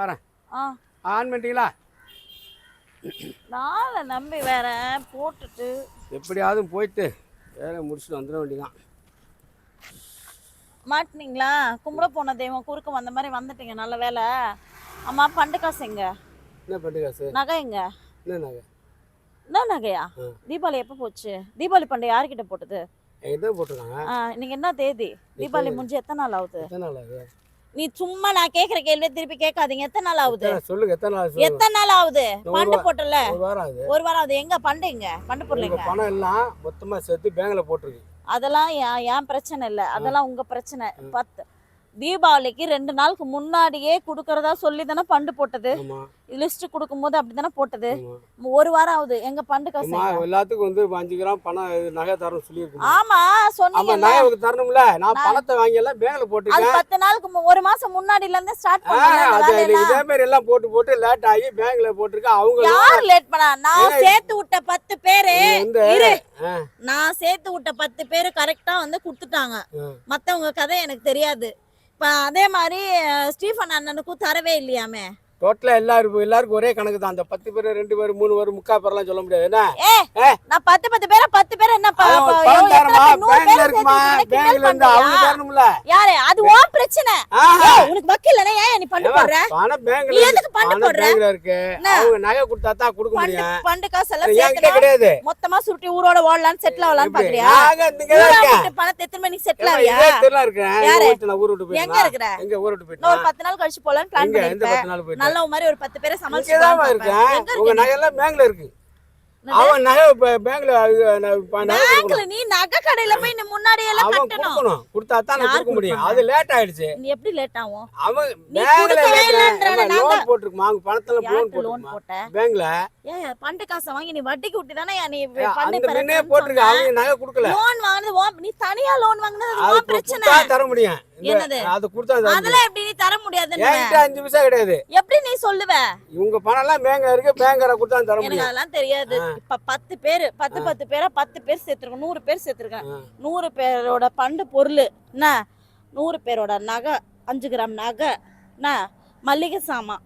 வரேன். ஆ. ஆன் பண்ணிட்டீங்களா? நாளை நம்பி வேற போட்டுட்டு. எப்படியாவது போயிட்டு வேலை முடிச்சுட்டு வந்துட வேண்டியதான் மாட்டினீங்களா? கும்பிட போன தெய்வம் குறுக்க வந்த மாதிரி வந்துட்டீங்க நல்ல வேலை. அம்மா பண்டு காசு எங்க? என்ன பண்ணு காசு? நகை எங்க? என்ன நகை? என்ன நகையா. தீபாவளி எப்போ போச்சு? தீபாவளி பண்டிகை யார்கிட்ட போட்டது? என்கிட்ட போட்டிருக்காங்க. இன்னைக்கு என்ன தேதி? தீபாவளி முடிஞ்சு எத்தனை நாள் ஆகுது? எத்தனை நாள் ஆகுது? நீ சும்மா நான் கேக்குற கேள்வியை திருப்பி கேட்காதீங்க. எத்தனை நாள் ஆகுது? சொல்லுங்க எத்தனை நாள்? எத்தனை நாள் ஆகுது? பண்டு போட்டல ஒரு வாரம் ஆகுது. ஒரு வாரம் ஆகுது. எங்க பண்டு எங்க? பண்டு எங்க பணம் எல்லாம் மொத்தமா சேர்த்து பேங்க்ல போட்டிருக்கு. அதெல்லாம் என் பிரச்சனை இல்லை. அதெல்லாம் உங்க பிரச்சனை. பத்து. தீபாவளிக்கு ரெண்டு நாளுக்கு முன்னாடியே கொடுக்கறதா சொல்லி தானே பண்டு போட்டது. லிஸ்ட் கொடுக்கும்போது அப்படி தானே போட்டது. ஒரு வாரம் ஆகுது. எங்க பண்டு காசு? எல்லாத்துக்கும் வந்து அஞ்சு கிராம் பணம் நகை தரணும் சொல்லியிருக்கோம் ஆமா நகை உங்களுக்கு தரணும்ல. நான் பணத்தை வாங்கி எல்லாம் பேங்க்ல அது போட்டிருக்கேன் பத்து நாளுக்கு ஒரு மாசம் முன்னாடில இருந்து ஸ்டார்ட் இன்னைக்கு இதே மாதிரி எல்லாம் போட்டு போட்டு லேட் ஆகி பேங்க்ல போட்டிருக்கேன். அவங்க யார் லேட் பண்ணா? நான் சேர்த்து விட்ட பத்து பேரு. நான் சேர்த்து விட்ட பத்து பேரு கரெக்டா வந்து கொடுத்துட்டாங்க. மத்தவங்க கதை எனக்கு தெரியாது. இப்ப அதே மாதிரி ஸ்டீஃபன் அண்ணனுக்கும் தரவே இல்லையாமே? டோட்டலா எல்லாருக்கும் எல்லாருக்கும் ஒரே கணக்கு தான். அந்த பத்து பேர் ரெண்டு பேர் மூணு பேர் முக்கா பேர்லாம் சொல்ல முடியாது. என்ன. நான் பத்து பத்து பேரை பத்து பேர் என்ன ப- அவன் ப- பணம் எவ்வளவு தரமா எத்தனை பேங்க்ல இருந்து அவங்க யாரு? அது உன் பிரச்சனை. உனக்கு வக்கீல் ஏன் நீ ஏம்மா, போடுற? பணம் நீ பேங்க்ல எதுக்கு இருக்கு? அவங்க நகை கொடுத்தா தான் கொடுக்க முடியும். பண்டு காசு எல்லாம் கிடையாது. மொத்தமா சுருட்டி ஊரோட ஓடலான்னு செட்டில் எப்படி? பாக்குறியா? நாங்க இங்க தான் இருக்கேன். பணத்தை எத்தனை மணிக்கு செட்டில் ஆவியா? இருக்கேன். யாரு? நான் ஊரை விட்டு எங்க இருக்கிற? எங்க ஊரை விட்டு இன்னும் ஒரு போயிட்டேன் பத்து நாள் கழிச்சு போலான்னு பிளான் போயிட்டேன் நல்ல மாதிரி ஒரு பத்து பேரை சமாளிச்சு போலான்னு இருக்கேன். உங்க நகை எல்லாம் பேங்க்ல இருக்கு. நீ? அவன் நகை பேங்க்ல. நீ நகை கடையில போய் நீ முன்னாடி எல்லாம் அவன் கட்டணும். கொடுக்கணும். கொடுத்தா தான் நான் யார் கொடுக்க முடியும்? அது லேட் ஆயிடுச்சு. நீ எப்படி லேட் ஆகும் அவன் பேங்க்ல லோன் பணத்துல லோன் லோன் போட்ட? பேங்க்ல. ஏன் பண்டு காசை வாங்கி நீ வட்டிக்கு விட்டு தானே நீ அந்த பண்டு முன்னே போட்டிருக்க. அவங்க நகை கொடுக்கல. லோன் வாங்குனது நீ தனியா லோன் வாங்குனது அது பிரச்சனை. தர முடியும். என்னது? அது கொடுத்தா அதெல்லாம் எப்படி முடியாதுன்னு. என்கிட்ட அஞ்சு பைசா கிடையாது. எப்படி நீ சொல்லுவ? இவங்க பணம் எல்லாம் பேங்க்ல இருக்கு பேங்கரை கொடுத்தா தர எனக்கு முடியும் அதெல்லாம் தெரியாது. இப்ப பத்து பேரு பத்து பத்து பேரா பத்து பேர் சேர்த்திருக்கோம். நூறு பேர் சேர்த்திருக்கேன். நூறு பேரோட பண்டு பொருள் என்ன? நூறு பேரோட நகை அஞ்சு கிராம் நகை என்ன? மல்லிகை சாமான்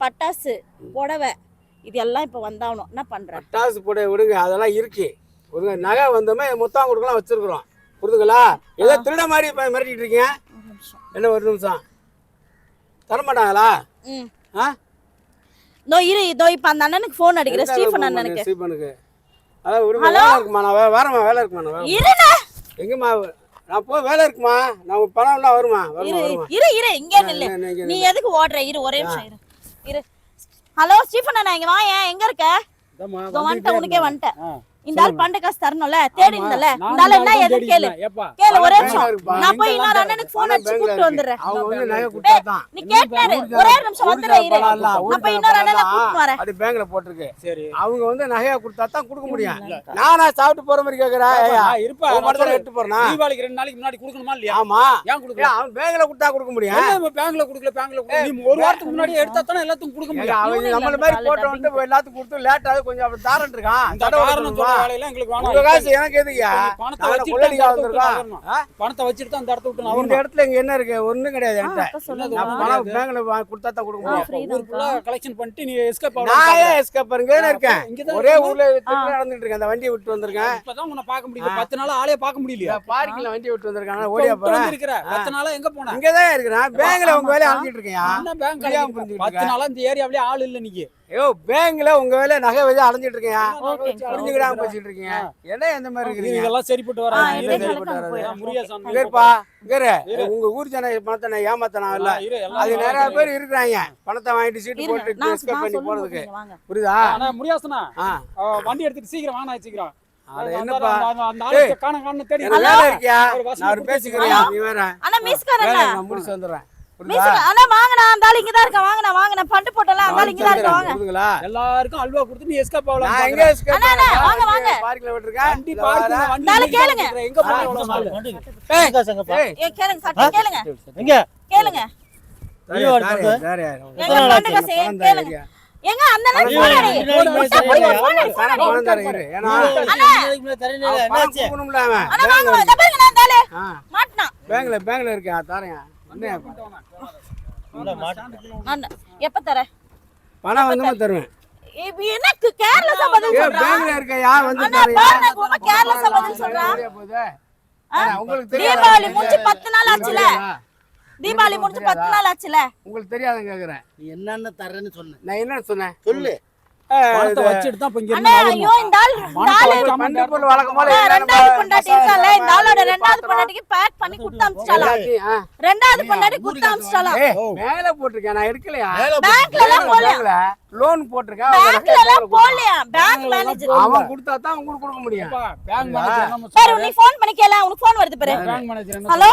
பட்டாசு புடவை இது எல்லாம் இப்ப வந்தாகணும். என்ன பண்ற? பட்டாசு போட விடுங்க. அதெல்லாம் இருக்கு. விடுங்க நகை வந்தோமே மொத்தம் கொடுக்கலாம் வச்சிருக்கிறோம். புரிதுங்களா? ஏதோ திருட மாதிரி மிரட்டிட்டு இருக்கீங்க. ஒரு. என்ன ஒரு நிமிஷம்? தர மாட்டாங்களா ம். ஆ? இதோ இரு இதோ இப்ப அந்த அண்ணனுக்கு ஃபோன் அடிக்கிறேன். ஸ்டீஃபன் அண்ணனுக்கு. ஸ்டீஃபனுக்கு. அதான் விடுங்க வேலை இருக்குமா? நான் வே- வரேம்மா வேலை இருக்குமா? நான் இருண்ணா எங்கம்மா? நான் போய் வேலை இருக்குமா? நான் பணம் எல்லாம் வருமா? வருமா இரு வருமா? இரு இரு. இங்கே நில்லு. நீ எதுக்கு ஓடுற? இரு ஒரே நிமிஷம் இரு. இரு. ஹலோ ஸ்டீஃபன் அண்ணா இங்க வாயேன் எங்க இருக்க? வந்துட்டேன் வந்துட்டே உனக்கே. வந்துட்டேன். இந்த ஆள் பண்டு காசு தரணும்ல? தேடி இருந்தல இந்த ஆள் என்ன எது கேளு. கேளு ஒரே நிமிஷம். நான் போய் இன்னொரு அண்ணனுக்கு ஃபோன் பணம் அடிச்சு கூப்பிட்டு. வந்துடுறேன். அவங்க வந்து நகை டேய், கொடுத்தா தான் நீ கேட்டாரு ஒரே நிமிஷம் வந்துடுறேன் இரு. நான் போய் இன்னொரு அண்ணனை கூப்பிட்டு வரேன். அது பேங்க்ல போட்டிருக்கு. சரி. அவங்க வந்து நகையா கொடுத்தா தான் கொடுக்க முடியும். நானா சாப்பிட்டு போற மாதிரி நான் இருப்பா, மட்டும். எடுத்து போறனா? தீபாவளிக்கு ரெண்டு நாளைக்கு முன்னாடி கொடுக்கணுமா இல்லையா? ஆமா. ஏன் கொடுக்கல? அவன் பேங்க்ல கொடுத்தா கொடுக்க முடியும். பேங்க்ல கொடுக்கல? பேங்க்ல கொடுக்கல. நீ ஒரு வாரத்துக்கு முன்னாடி எடுத்தா தானே எல்லாத்துக்கும் கொடுக்க முடியும். அவன் இவனுங்க நம்மள மாதிரி போட்டோ வந்து எல்லாத்துக்கும் கொடுத்து லேட் ஆகுது கொஞ்சம் அப்படி தாரன் இருக்கான். இந்த தடவை காரணம் வேலையெல்லாம் எங்களுக்கு உங்க வேணாம் காசு எனக்கு எதுக்குயா பணத்தை வச்சுட்டு? பணத்தை வச்சுட்டு தான் அந்த இடத்த விட்டு இந்த நகரணும் இடத்துல இங்க என்ன இருக்கு? ஒண்ணும் கிடையாது என்கிட்ட. நான். பணம் பேங்க்ல கொடுத்தா தான் கொடுக்க முடியும். கலெக்ஷன் பண்ணிட்டு நீ எஸ்கேப் நான் ஏன் எஸ்கேப் இங்க இருக்கேன். இங்கதான் ஒரே. ஊர்ல நடந்துட்டு இருக்கேன். அந்த வண்டியை விட்டு வந்திருக்கேன். இப்பதான் உன்னை பார்க்க முடியல. பத்து நாளா ஆளே பார்க்க முடியலையா? பார்க்கிங்ல வண்டியை விட்டு வந்திருக்கேன். ஓடியா போறேன்? வந்திருக்கிற. பத்து நாளா எங்க போன? இங்கதான் இருக்கிறேன் பேங்க்ல உங்க வேலையை ஆமாக்கா. அழைச்சிட்டு இருக்கேன். பத்து நாளா இந்த ஏரியாவிலே ஆள் இல்ல நீங்க ஐயோ பேங்க்ல உங்க வேலையை நகை வச்சு அலைஞ்சிட்டு இருக்கேன் ஓகே. புரிஞ்சுக்கிறாம பேசிட்டு இருக்கீங்க. என்ன இந்த மாதிரி இருக்கிறீங்க? இதெல்லாம் சரிப்பட்டு வராது. இதே இதே கணக்கு போட்டு அங்க போயிடும். முருகேசன் இங்க இருப்பா இரு. உங்க ஊர் ஜன பணத்தை நான் ஏமாத்தனா இல்ல. அது நிறைய பேர் இருக்கிறாங்க. பணத்தை வாங்கிட்டு சீட்டு போட்டு எஸ்கேப் பண்ணி போறதுக்கு. புரியுதா? அவ வண்டி எடுத்துட்டு சீக்கிரம் வாங்க சீக்கிரம் என்னப்பா? வேலை பேசிக்கிறேன் வேலை முடிச்சு வந்துடுறேன் அண்ணா வாங்கண்ணா அந்த ஆள் இங்க தான் இருக்கா வாங்கண்ணா வாங்கண்ணா. பண்டு போட்டலாம் அந்த ஆள் இங்க தான் இருக்கா வாங்க. எல்லாருக்கும் அல்வா கொடுத்து நீ எஸ்கேப் நான் ஆகலாம் எங்க escape அண்ணா? வாங்க, வாங்க. பார்க்கிங்ல விட்டுருக்கேன். வண்டி வரேன். வண்டி கேளுங்க. எங்க நாள் ஏய், ஏ கேளுங்க சட்டை கேளுங்க. எங்க? கேளுங்க. எங்க அந்த பேங்க்ல நான் பேங்க்ல பேங்க்ல இருக்கேன் தரேன். எப்ப தர? பணம் வந்தமா தருவேன். எனக்கு கேர்லெஸ்ஸா பதில் ஏ சொல்றான் பேங்க்ல இருக்க யார் வந்து பாருங்க ரொம்ப கேர்லெஸ்ஸா பதில் சொல்றான் ஆ? உங்களுக்கு தெரியாது? தீபாவளி முடிஞ்சு பத்து நாள் ஆச்சுல? தீபாவளி முடிஞ்சு பத்து நாள் ஆச்சுல? உங்களுக்கு தெரியாதுன்னு கேக்குறேன். நீ என்னென்ன தரேன்னு சொன்னேன் நான் என்ன சொன்னேன்? சொல்லு. போல ரெண்டாவது பொண்டாட்டி இருக்கால இந்த ஆளோட ரெண்டாவது பொண்டாட்டிக்கு பேக் பண்ணி கொடுத்து ஏய், மேல போட்டிருக்கேன் நான் எடுக்கலையா? பேங்க்ல எல்லாம் போடல. லோன் போட்டிருக்கேன் பேங்க்ல எல்லாம் போடலையா? பேங்க் மேனேஜர் அவன் கொடுத்தா தான் உங்களுக்கு கொடுக்க முடியும். பேங்க் மேனேஜர் பாரு நீ ஃபோன் பண்ணி கேள உனக்கு ஃபோன் வருது பாரு. பேங்க் மேனேஜர் ஹலோ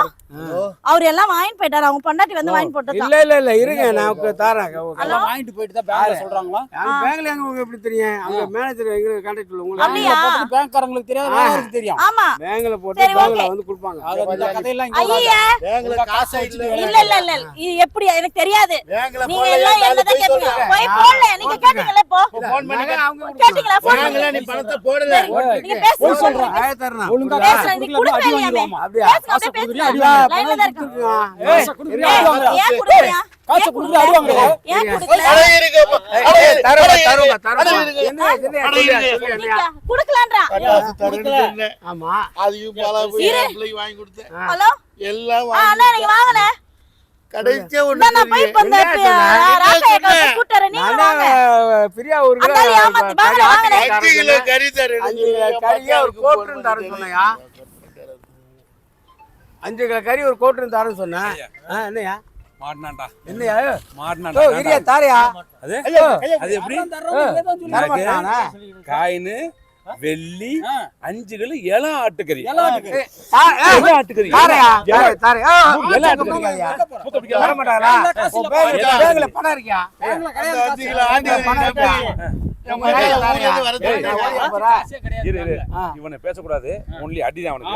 அவர் எல்லாம் வாங்கிட்டு போயிட்டாரு. அவங்க பொண்டாட்டி வந்து வாங்கி போட்டதா? இல்ல இல்ல இல்ல இருங்க நான் உங்களுக்கு தரேன். எல்லாம் வாங்கிட்டு போயிட்டு தான் பேங்க்ல சொல்றாங்களா? பேங்க்ல எங்க உங்களுக்கு எப்படி தெரியும்? அவங்க மேனேஜர் எங்க கான்டாக்ட் உள்ள உங்களுக்கு? அப்படியா? போட்டு பேங்க்காரங்களுக்கு தெரியாது வேலையாருக்கு தெரியும். ஆமா. பேங்க்ல போட்டு பேங்க்ல. வந்து கொடுப்பாங்க. அது அந்த கதையெல்லாம் இங்க. ஐயா. பேங்க்ல காசு இல்ல இல்ல இல்ல. இல்ல எப்படி எனக்கு தெரியாது. பேங்க்ல நீங்க எல்லாம் என்னதான் கேட்டீங்க போய் போடல நீங்க கேட்டீங்கல இப்போ? போன் பண்ணி நகை அவங்க கேட்டீங்களா? போன் பேங்க்ல நீ பணத்தை போடல. நீங்க பேசுங்க போய் சொல்றான். தரணும். ஒழுங்கா. காசு நீ கொடுக்கலையாமே. அப்படியா? கொடுக்குறியா, பேசுங்க. அடி வாங்குறியா? லைன்ல தான் இருக்கு. கொடுத்துருக்கா. காசை கொடுக்குறியா? ஏன் காசை அடி வாங்குறியா? ஏன் கொடுக்கல அட அட. என்ன, என்ன, காசு. ஆமா. அதையும் பல போய் வாங்கி கொடுத்தேன். ஹலோ? எல்லாம் வாங்கி நீங்க வாங்கல கடைசியா ஒண்ணு நான் போய் நீங்க வாங்க. பிரியா ஒரு கிலோ அந்தாளி ஏமாத்தி வாங்க, வாங்க. அஞ்சு கிலோ கறி தரேன்னு அஞ்சு கிலோ கறியா ஒரு கோட்டு தரேன்னு சொன்னையா? அஞ்சு கிலோ கறி ஒரு கோட்டு தரேன்னு சொன்னேன் என்னையா மாட்டினான்டா என்னையா ஓ, மாட்டினான்டா இரியா தாரியா? அது? எப்படி? தரமாட்டானா? காயின்னு வெள்ளி. அஞ்சு கிலோ இளம் ஆட்டுக்கறி. ஆட்டுக்கறி. இவனை பேசக்கூடாது. ஒன்லி அடிதான் அவனுக்கு.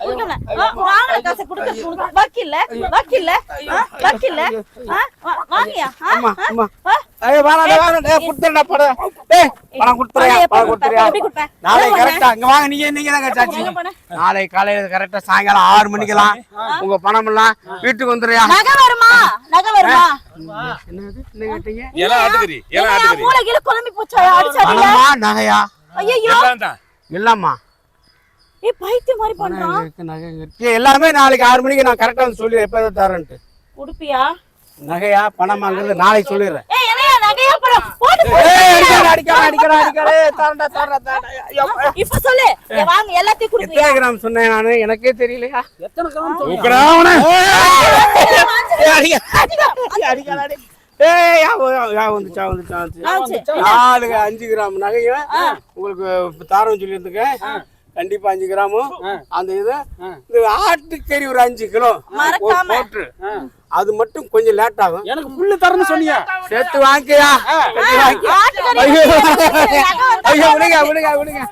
வாங்கின காசை கொடுக்க வக்கில்ல வக்கில்ல வக்கில்ல வாங்கியா. ஆ. ஏய், வேணாம், டேய், பணம். டேய், பணம் கொடுத்துறியா, பணம்? கொடுத்துறியா? இங்க வாங்க நீங்க நீங்க தான் போன? நாளைக்கு காலையில கரெக்டா சாயங்காலம் ஆறு மணிக்கெல்லாம் உங்க பணம் எல்லாம் வீட்டுக்கு வந்துடுறியா? நகை வருமா? நகை வருமா? என்னது? என்ன கேட்டீங்க? இளம் ஆட்டுக்கறி என்னையா, ஆட்டுக்கறி. மூளை கீழே குழம்பி போச்சா? நகையா? ஐயோ எல்லாம் இல்லம்மா ஏ பைத்தியம் மாதிரி பண்றான். இருக்கு, நகை இருக்கு. ஏய், எல்லாமே நாளைக்கு ஆறு மணிக்கு நான் கரெக்டா வந்து சொல்லி எப்ப தரேன்ட்டு. உடுப்பியா நகையா பணமாங்கிறது நாளைக்கு சொல்லிடுறேன். ஏய் என்னையா நகையா போடு. ஏய், இப்ப சொல்லு. வாங்க எல்லாத்தையும் எத்தனை கிராம் சொன்னேன் நானு? எனக்கே தெரியலையா? எத்தனை கிராம் அடி. ஏய், வந்துச்சா, வந்துச்சா. நாலு அஞ்சு கிராம் நகையும் உங்களுக்கு தாரம் சொல்லியிருந்துக்க கண்டிப்பா அஞ்சு கிராமும் அந்த இது இந்த ஆட்டுக்கறி ஒரு அஞ்சு கிலோ. மறக்காம. போட்டு. அது மட்டும் கொஞ்சம் லேட் ஆகும். எனக்கு புல்லு தரேன்னு சொன்னீங்க சேர்த்து வாங்கியா? விடுங்க விடுங்க விடுங்க.